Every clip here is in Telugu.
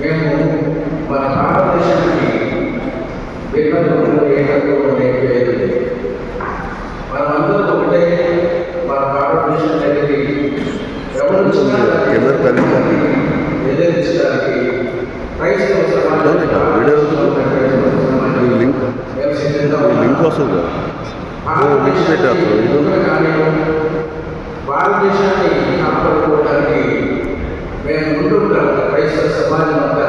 మేము మన భారతదేశానికి విభజనలో ఏకత్వంలో లేకపోయేది. మనమందరూ ఉంటే మన భారతదేశం అనేది ఎవరు ఎదిరించడానికి క్రైస్తవ భారతదేశాన్ని కాపాడుకోవడానికి మేము ఉంటుంటాము rais wa zamani wa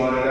Señor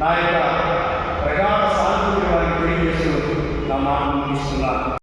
నా యొక్క ప్రగాఢ సానుభూతి వారికి తెలియజేస్తూ నా మాటను ముగిస్తున్నాను.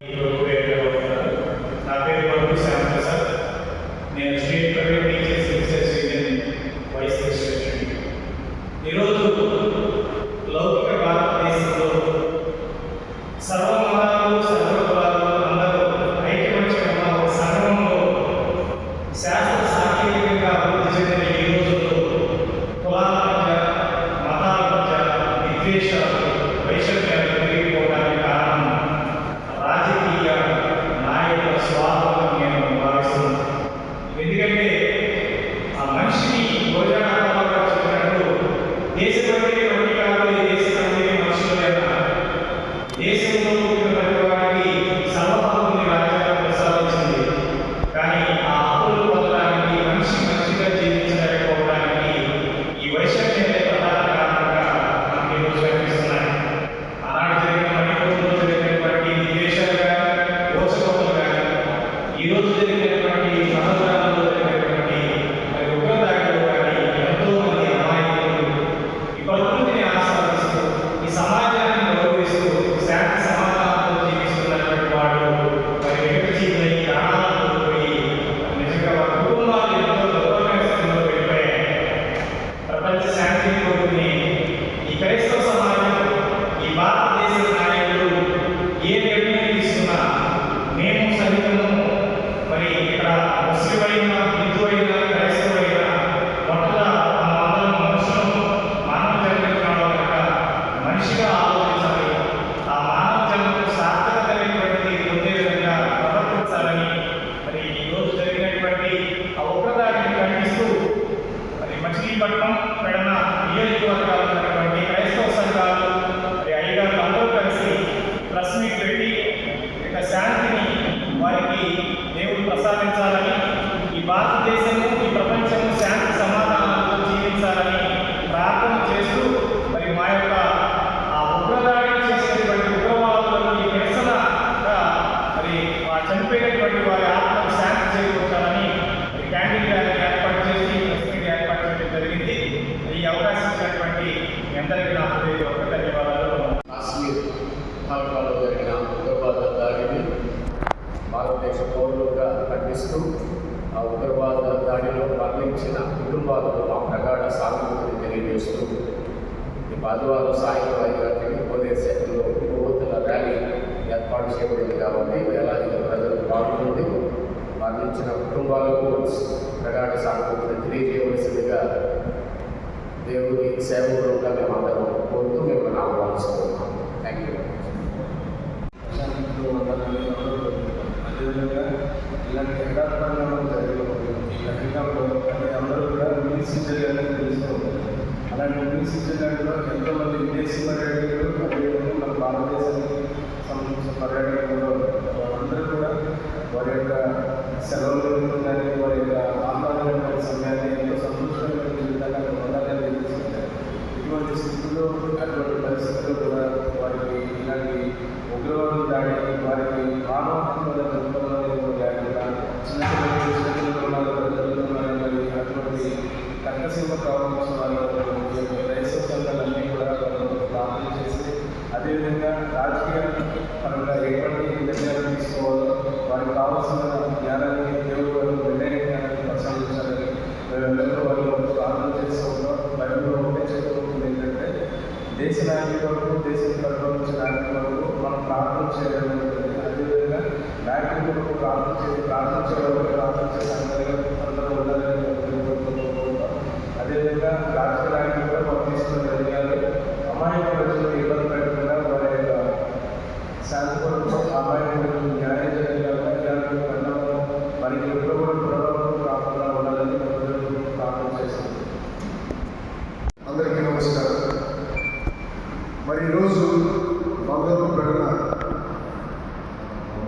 ఎందుకంటే vai estar భారతదేశ పౌరులుగా కనిపిస్తూ ఉగ్రవాద దాడిలో మరణించిన కుటుంబాలకు మా ప్రగాఢ సానుభూతిని తెలియజేస్తూ ఈ ఆదివారం సాయంత్రం ఐదు గంటలకి కోనేరు సెక్టర్లో కొవ్వొత్తుల ర్యాలీ ఏర్పాటు చేయబడింది కాబట్టి వేలాది ప్రజలు పాల్గొంది మరణించిన కుటుంబాలకు ప్రగాఢ సానుభూతిని తెలియజేయవలసిందిగా దేవుని సేవకులుగా sea, lo, lo, దేశ నాయకుల వరకు దేశం పరిపాలించే నాయకుల వరకు మనం ప్రార్థన చేయడం జరుగుతుంది అదేవిధంగా నాయకుల వరకు ప్రార్థన చేసి ప్రార్థన చేయడం ప్రార్థన చేసే అందరికీ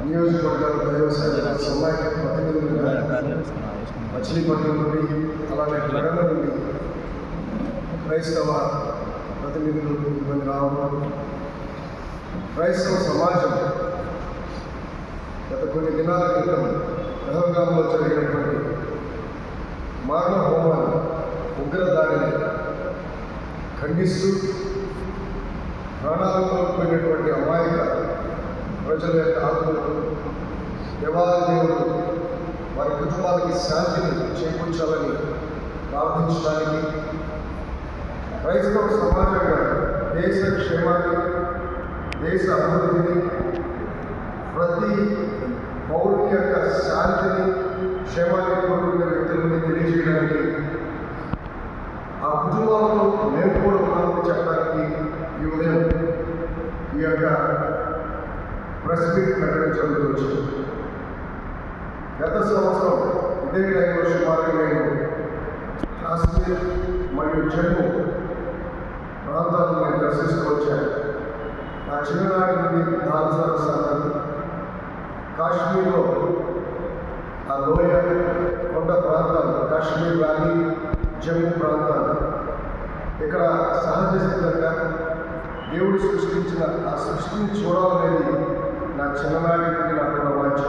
నియోజకవర్గాల ప్రయోజనాల సలహా ప్రతినిధులుగా మచిలీపట్నం నుండి అలాగే నగర నుండి క్రైస్తవ ప్రతినిధులు కొంతమంది రావడం క్రైస్తవ సమాజం గత కొన్ని దినాల క్రితం పెదవగాంలో జరిగినటువంటి మారణ హోమాన్ని ఉగ్రదాడిని ఖండిస్తూ ప్రాణాలు కోల్పోయినటువంటి అమాయక ప్రజల యొక్క ఆత్మలు వారి కుటుంబాలకి శాంతిని చేకూర్చాలని ప్రార్థించడానికి క్రైస్తవ సమాజంగా దేశ క్షేమాన్ని దేశ అభివృద్ధిని ప్రతి పౌరుని యొక్క శాంతిని క్షేమాన్ని కోరుకునే వ్యక్తులని తెలియజేయడానికి ఆ కుటుంబాలను మేము కూడా చెప్పడానికి ఈ ఉదయం ఈ యొక్క జరుగుతూ వచ్చింది. గత సంవత్సరం ఇదే టైంలో సుమారుగా నేను కాశ్మీర్ మరియు జమ్మూ ప్రాంతాలను నేను దర్శిస్తూ వచ్చాను నా చిన్ననాటి నుండి దాని సంఘం కాశ్మీర్లో ఆ లోయ కొండ ప్రాంతాలు కాశ్మీర్ వ్యాలీ జమ్మూ ప్రాంతాలు. ఇక్కడ సహజ సిద్ధంగా దేవుడు సృష్టించిన ఆ సృష్టిని చూడాలనేది నా చిన్ననాటి నుండి నాకు వాంఛ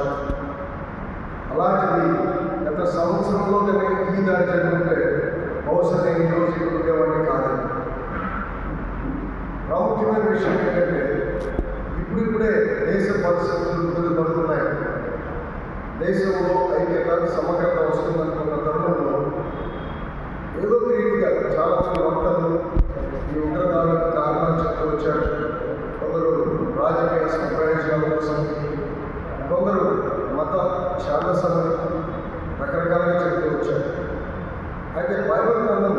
అలాంటిది గత సంవత్సరంలో కనుక ఈ దారి జరుగుతుంటే బహుశా నేను ఈరోజు ఇక్కడ ఉండేవాడిని కాదు ప్రాముఖ్యమైన విషయం ఏంటంటే ఇప్పుడిప్పుడే దేశ పరిస్థితులు పడుతున్నాయి. దేశంలో ఐక్యత సమగ్రత వస్తుందనుకున్న తరుణంలో ఏదో రీతిగా చాలా మంది వక్తలు ఈ ఉగ్రదాడులకు కారణం చెప్తూ వచ్చారు కొందరు రాజకీయ ప్రయోజనాల కోసం కొందరు మత శాంతసమని రకరకాలుగా చెప్తూ వచ్చారు అయితే బైబిల్ గ్రంథం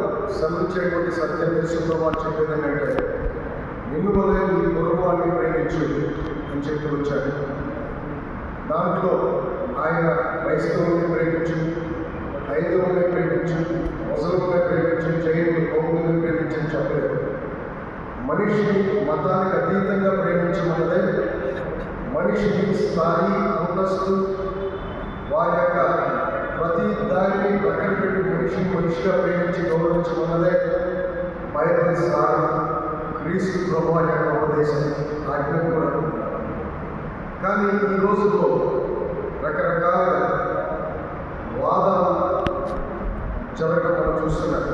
శ్రమించేటువంటి సత్యం దేశంలో చెప్పేది ఏంటంటే నిన్ను వదిలే నీ పొరుగువాన్ని ప్రేమించు అని చెప్తూ వచ్చాడు. దాంట్లో ఆయన క్రైస్తవుని ప్రేమించు హైందవుని ప్రేమించు ముసలిని ప్రేమించు జైలు కౌముని ప్రేమించని చెప్పలేదు. మనిషిని మతానికి అతీతంగా ప్రేమించమన్నదే మనిషిని స్థాయి అంతస్తు వారి యొక్క ప్రతి దానిని పక్కన పెట్టి మనిషిని మనిషిగా ప్రేమించి గౌరవించమన్నదే బైబిల్ సారం క్రీస్తు ప్రభు యొక్క ఉపదేశం ఆజ్ఞ కూడా. కానీ ఈ రోజుల్లో రకరకాల వాదాలు జరగడం మనం చూస్తున్నాం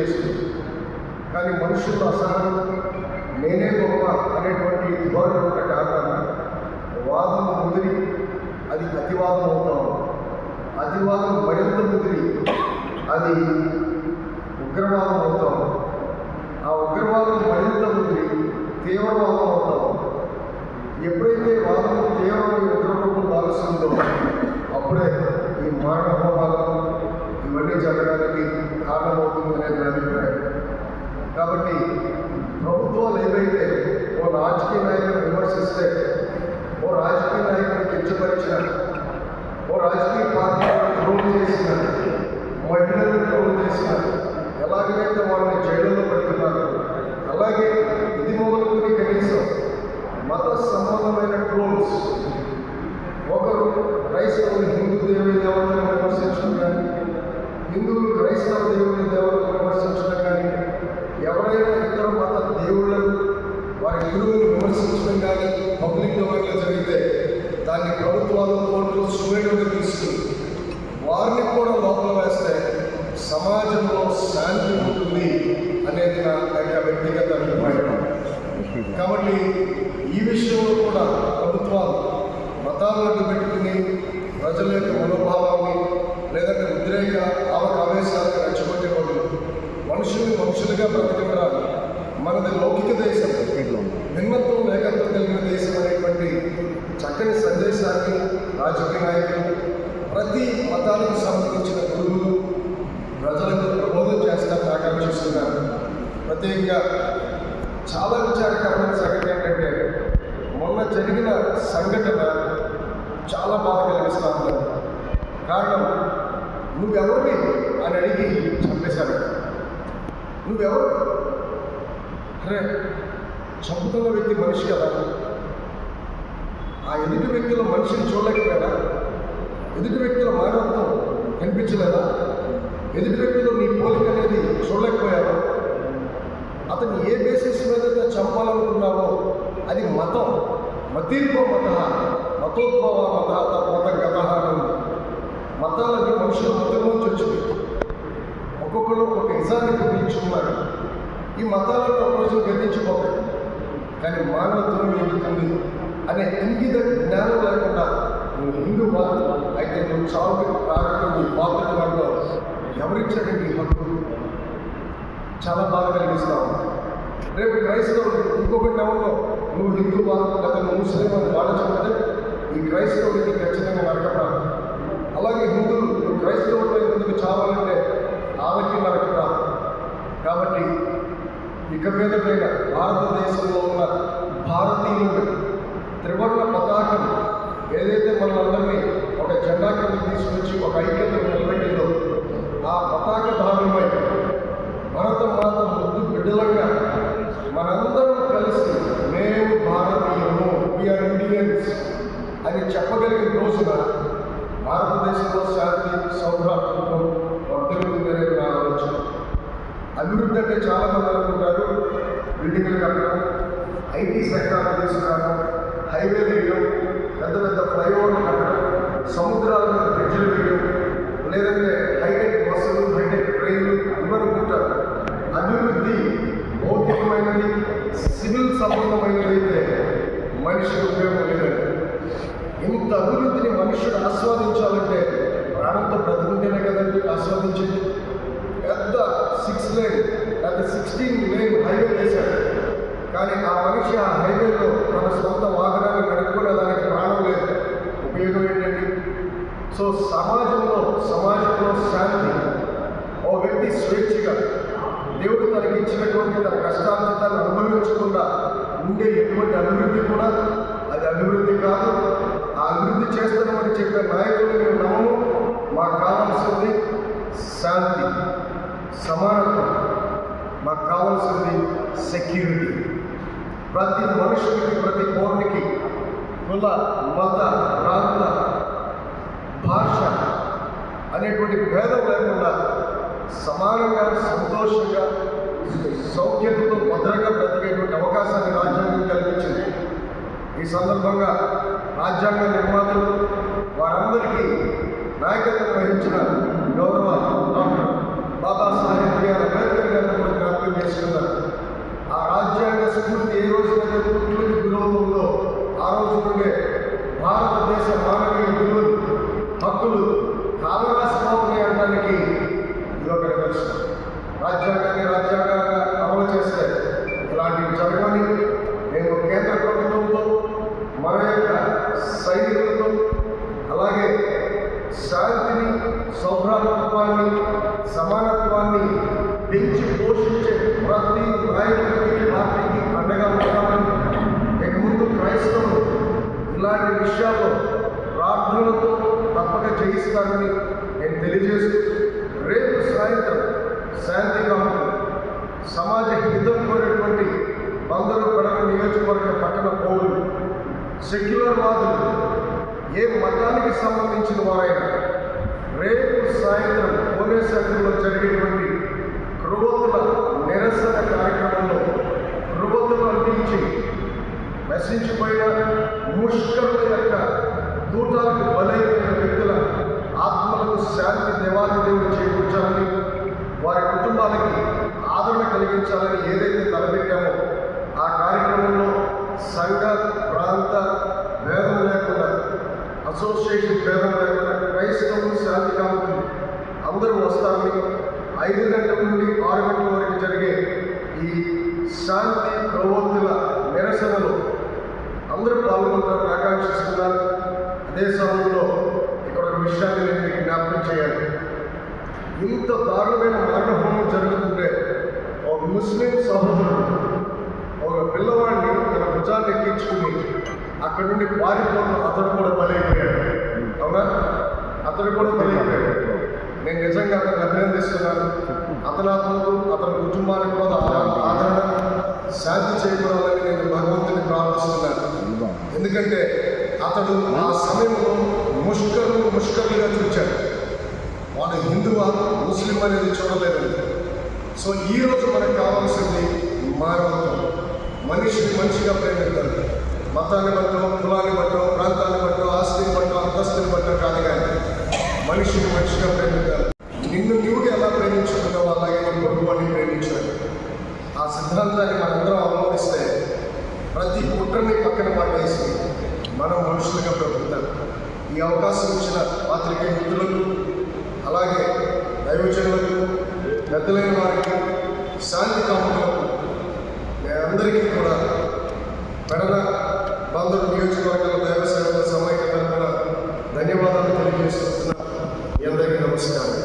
చేస్తుంది. కానీ మనుషులు అసహనం నేనే గొప్ప అనేటువంటి ధోరణి ఒక కారణంగా వాదం ముదిరి అది అతివాదం అవుతాం అతివాదం మరింత ముదిరి అది ఉగ్రవాదం అవుతాం ఆ ఉగ్రవాదం మరింత ముదిరి తీవ్రవాదం అవుతాం ఎప్పుడైతే వాదం తీవ్రమైన ఉగ్రరూపం దాలుస్తుందో అప్పుడే ఈ మానవ ఇవన్నీ జరగాలి కారణమవుతుంది అనేది నా అభిప్రాయం కాబట్టి ప్రభుత్వాలు ఏవైతే ఓ రాజకీయ నాయకుడు విమర్శిస్తే ఓ రాజకీయ నాయకుని కించపరిచిన ఓ రాజకీయ పార్టీని ట్రోల్ చేసిన మహిళలను ట్రోల్ చేసిన ఎలాగైతే వాళ్ళని జైలులో పెడుతున్నారు అలాగే ఇది మొదలుకొని కనీసం మత సంబంధమైన ట్రోల్స్ ఒకరు క్రైస్తవులు హిందూ దేవుని దేవతలను విమర్శించడం కానీ హిందువులు క్రైస్తవ దేవుని దేవతలను విమర్శించడం కానీ ఎవరైనా ఇతర మత దేవుళ్ళను వారి గురువులను విమర్శించడం కానీ పబ్లిక్ డొమైన్లో జరిగితే దాన్ని ప్రభుత్వాలు కోర్టులు సువేడుగా తీసుకుని వారిని కూడా లోపల వేస్తే సమాజంలో శాంతి ఉంటుంది అనేది నా యొక్క వ్యక్తిగత అభిప్రాయం కాబట్టి ఈ విషయంలో కూడా ప్రభుత్వాలు మతాలను పెట్టుకుని ప్రజల యొక్క మనోభావాన్ని లేదంటే ఉద్రేక ఆవక ఆవేశాలను రెచ్చగొట్టే బదులు మనుషుల్ని మనుషులుగా బ్రతకరాదు మనది లౌకిక దేశం. భిన్నత్వం ఏకత్వం కలిగిన దేశం అనేటువంటి చక్కని సందేశాన్ని రాజకీయ నాయకులు ప్రతి మతానికి నువ్వెవరివి? అని అడిగి చంపేశారు. నువ్వెవరు? అరే చంపుతున్న వ్యక్తి మనిషి కదా. ఆ ఎదుటి వ్యక్తుల మనిషిని చూడలేకపోయాడా? ఎదుటి వ్యక్తుల మానవత్వం కనిపించలేదా? ఎదుటి వ్యక్తిలో నీ పోలిక అనేది చూడలేకపోయావా? అతను ఏ బేసిస్ మీద చంపాలనుకున్నావో అది మతం. మతీర్వ మత మతోద్భవ మత తత్వత గత అని ఉంది. మతాలన్నీ మనుషులు మతం వచ్చినాయి ఒక్కొక్కరు ఒక్కొక్క నిజాన్ని పిలిపించుకున్నారు ఈ మతాలను ఒక రోజు గతించిపోతాయి. కానీ మానవత్వం ఎందుకుంది అనే ఇంగిత జ్ఞానం లేకుండా నువ్వు హిందువా అయితే నువ్వు చావుకి కారణం నీ పాత్ర వాళ్ళు ఎవరిచ్చారండి ఈ హక్కు? చాలా బాధ కలిగిస్తా ఉంది. రేపు క్రైస్తవుడు ఇంకొక టౌన్లో నువ్వు హిందువా లేకపోతే నువ్వు ముస్లిం అని వాళ్ళు చెప్తే ఈ క్రైస్తవుడికి ఖచ్చితంగా నరక అలాగే హిందువులు నువ్వు క్రైస్తవుడిపై ముందుకు చావాలంటే ఆమెకి నరక కాబట్టి ఇక మీదటైన భారతదేశంలో ఉన్న భారతీయులు త్రివర్ణ పతాకం ఏదైతే మనందరినీ ఒక జెండా కింద తీసుకొచ్చి ఒక ఐక్యత నిలబెట్టిందో ఆ పతాకధారులమై భరత మాత ముద్దు బిడ్డలంగా మనందరం కలిసి మేము భారతీయులు వీఆర్ ఇండియన్స్ అని చెప్పగలిగిన రోజున భారతదేశంలో శాంతి సౌభ్రాతృత్వం వర్ధలుతుందనేది నా ఆలోచన. అభివృద్ధి అంటే చాలా మంది అనుకుంటారు బిల్డింగ్లు కట్టడం ఐటీ సెక్టార్ తీసుకురావడం హైవే వేయడం పెద్ద పెద్ద ఫ్లైఓవర్లు సో సమాజంలో సమాజంలో శాంతి ఓ వ్యక్తి స్వేచ్ఛగా దేవుడు తనకి ఇచ్చినటువంటి తన కష్టార్జితాన్ని అనుభవించకుండా ఉండే ఎటువంటి అభివృద్ధి కూడా అది అభివృద్ధి కాదు. ఆ అభివృద్ధి చేస్తున్నామని చెప్పే నాయకులు మేము నమ్మము. మాకు కావాల్సింది శాంతి సమానత్వం. మాకు కావాల్సింది సెక్యూరిటీ. ప్రతి మనుషునికి ప్రతి పౌరునికి కుల మత ప్రాంత భాష అనేటువంటి భేదం లేకుండా సమానంగా సంతోషంగా సౌఖ్యతతో భద్రంగా బ్రతికేటువంటి అవకాశాన్ని రాజ్యాంగం కల్పించింది. ఈ సందర్భంగా రాజ్యాంగ నిర్మాతలు వారందరికీ నాయకత్వం వహించిన గౌరవ డాక్టర్ బాబాసాహెబ్ బిఆర్ అంబేద్కర్ గారిని కూడా జ్ఞాపకం చేసుకున్నారు ఆ రాజ్యాంగ స్ఫూర్తి ఏ రోజునైతే పుట్టులకు గురవుతుందో ఆ రోజు నుండే భారత సెక్యులర్ వాదులు ఏ మతానికి సంబంధించిన వారైనా రేపు సాయంత్రం పూణే సెంటర్లో జరిగేటువంటి క్రొవ్వొత్తుల నిరసన కార్యక్రమంలో క్రొవ్వొత్తులు అందించి నశించిపోయిన ముష్కరుల యొక్క దూటాలకు బలైపోయిన వ్యక్తుల ఆత్మలకు శాంతి దేవాది దేవుడు చేకూర్చాలని వారి కుటుంబాలకి ఆదరణ కలిగించాలని ఏదైతే తలపెట్టామో ఆ కార్యక్రమంలో సంఘ ప్రాంత భేదం లేకుండా అసోసియేషన్ భేదం లేకుండా క్రైస్తవులు శాంతి కాముకులు అందరూ వస్తారని ఐదు గంటల నుండి ఆరు గంటల వరకు జరిగే ఈ శాంతి ప్రవర్తుల నిరసనలో అందరూ పాల్గొంటారు ఆకాంక్షిస్తున్నారు. అదే సమయంలో ఇక్కడ ఒక విషయాన్ని నేను మీకు జ్ఞాపకం చేయాలి. ఇంత దారుణమైన మారణహోమం జరుగుతుంటే ఒక ముస్లిం సహోదరుడు భుజాన్ని ఎక్కించుకుని అక్కడి నుండి పారిపోవడం అతను కూడా బలైపోయాడు. అవునా? అతను కూడా బలైపోయాడు. నేను నిజంగా అతను అభినందిస్తున్నాను. అతను ఆత్మకు అతని కుటుంబానికి కూడా ఆదరణ శాంతి చేయకూడదని నేను భగవంతుని ప్రార్థిస్తున్నాను. ఎందుకంటే అతడు ఆ సమయంలో ముష్కరులు ముష్కరులుగా చూచాడు. వాడు హిందువా ముస్లిం అనేది చూడలేదండి సో ఈరోజు మనకు కావాల్సింది మానవత్వం. మనిషిని మనిషిగా ప్రేమిస్తారు మతాన్ని బట్టో కులాన్ని బట్టో ప్రాంతాన్ని బట్టో ఆస్తిని బట్టో అంతస్తుని బట్టో కాదు కానీ మనిషిని మనిషిగా ప్రేమిస్తారు నిన్ను నీవుడు ఎలా ప్రేమించుకుంటావు అలాగే నేను పొరుగువాడిని ప్రేమించాడు ఆ సిద్ధాంతాన్ని మనందరం అవలంబిస్తే ప్రతి కుట్రని పక్కన పట్టేసి మనం మనుషులుగా బ్రతుకుతాం. ఈ అవకాశం ఇచ్చిన పాత్రికేయ మిత్రులకు అలాగే దైవజనులకు పెద్దలైన వారికి శాంతి పెడన బందరు నియోజకవర్గాల దైవ సేవల సమైక్య తరఫున ధన్యవాదాలు తెలియజేస్తున్నా మీ అందరికీ నమస్కారం.